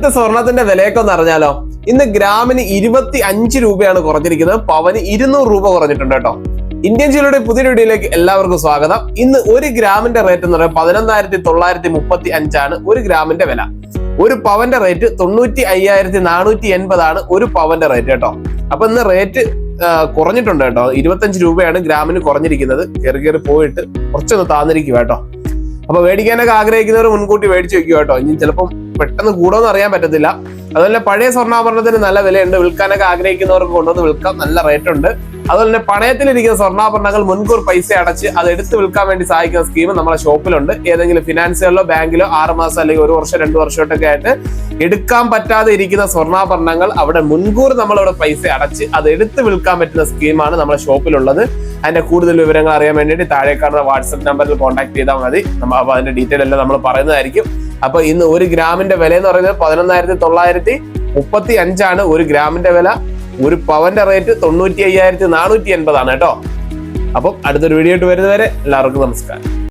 ഇന്നത്തെ സ്വർണത്തിന്റെ വിലയൊക്കെ ഒന്ന് അറിഞ്ഞാലോ? ഇന്ന് ഗ്രാമിന് ഇരുപത്തി അഞ്ച് രൂപയാണ് കുറഞ്ഞിരിക്കുന്നത്. പവന് ഇരുന്നൂറ് രൂപ കുറഞ്ഞിട്ടുണ്ട് കേട്ടോ. ഇന്ത്യൻ ജില്ലയുടെ പുതിയ വീഡിയോയിലേക്ക് എല്ലാവർക്കും സ്വാഗതം. ഇന്ന് ഒരു ഗ്രാമിന്റെ റേറ്റ് എന്ന് പറയുന്നത് പതിനൊന്നായിരത്തി തൊള്ളായിരത്തി മുപ്പത്തി അഞ്ചാണ് ഒരു ഗ്രാമിന്റെ വില. ഒരു പവന്റെ റേറ്റ് തൊണ്ണൂറ്റി അയ്യായിരത്തി നാനൂറ്റി എൺപതാണ് ഒരു പവന്റെ റേറ്റ് കേട്ടോ. അപ്പൊ ഇന്ന് റേറ്റ് കുറഞ്ഞിട്ടുണ്ട് കേട്ടോ. ഇരുപത്തഞ്ച് രൂപയാണ് ഗ്രാമിന് കുറഞ്ഞിരിക്കുന്നത്. കയറി കയറി പോയിട്ട് കുറച്ചൊന്ന് താന്നിരിക്കുക കേട്ടോ. അപ്പൊ മേടിക്കാനൊക്കെ ആഗ്രഹിക്കുന്നവർ മുൻകൂട്ടി മേടിച്ച് വെക്കുക കേട്ടോ. ഇനി ചിലപ്പം പെട്ടെന്ന് കൂടുമെന്ന് അറിയാൻ പറ്റത്തില്ല. അതുപോലെ പഴയ സ്വർണാഭരണത്തിന് നല്ല വിലയുണ്ട്. വിൽക്കാനൊക്കെ ആഗ്രഹിക്കുന്നവർക്ക് കൊണ്ടുവന്ന് വിൽക്കാം. നല്ല റേറ്റ് ഉണ്ട്. അതുപോലെ തന്നെ പണയത്തിലിരിക്കുന്ന സ്വർണാഭരണങ്ങൾ മുൻകൂർ പൈസ അടച്ച് അത് എടുത്തു വിൽക്കാൻ വേണ്ടി സഹായിക്കുന്ന സ്കീം നമ്മുടെ ഷോപ്പിലുണ്ട്. ഏതെങ്കിലും ഫിനാൻസുകളിലോ ബാങ്കിലോ ആറ് മാസം അല്ലെങ്കിൽ ഒരു വർഷം രണ്ട് വർഷമായിട്ടൊക്കെ ആയിട്ട് എടുക്കാൻ പറ്റാതെ ഇരിക്കുന്ന സ്വർണാഭരണങ്ങൾ അവിടെ മുൻകൂർ നമ്മളവിടെ പൈസ അടച്ച് അത് എടുത്ത് വിൽക്കാൻ പറ്റുന്ന സ്കീമാണ് നമ്മുടെ ഷോപ്പിലുള്ളത്. അതിന്റെ കൂടുതൽ വിവരങ്ങൾ അറിയാൻ വേണ്ടിയിട്ട് താഴെ കാണുന്ന വാട്സപ്പ് നമ്പറിൽ കോൺടാക്ട് ചെയ്താൽ മതി. അപ്പൊ അതിന്റെ ഡീറ്റെയിൽ എല്ലാം നമ്മൾ പറയുന്നതായിരിക്കും. അപ്പൊ ഇന്ന് ഒരു ഗ്രാമിന്റെ വില എന്ന് പറയുന്നത് പതിനൊന്നായിരത്തി തൊള്ളായിരത്തി മുപ്പത്തി അഞ്ചാണ് ഒരു ഗ്രാമിന്റെ വില ഒരു പവന്റെ റേറ്റ് തൊണ്ണൂറ്റി അയ്യായിരത്തി നാനൂറ്റി എൺപതാണ് കേട്ടോ. അപ്പം അടുത്തൊരു വീഡിയോ ആയിട്ട് വരുന്നവരെ എല്ലാവർക്കും നമസ്കാരം.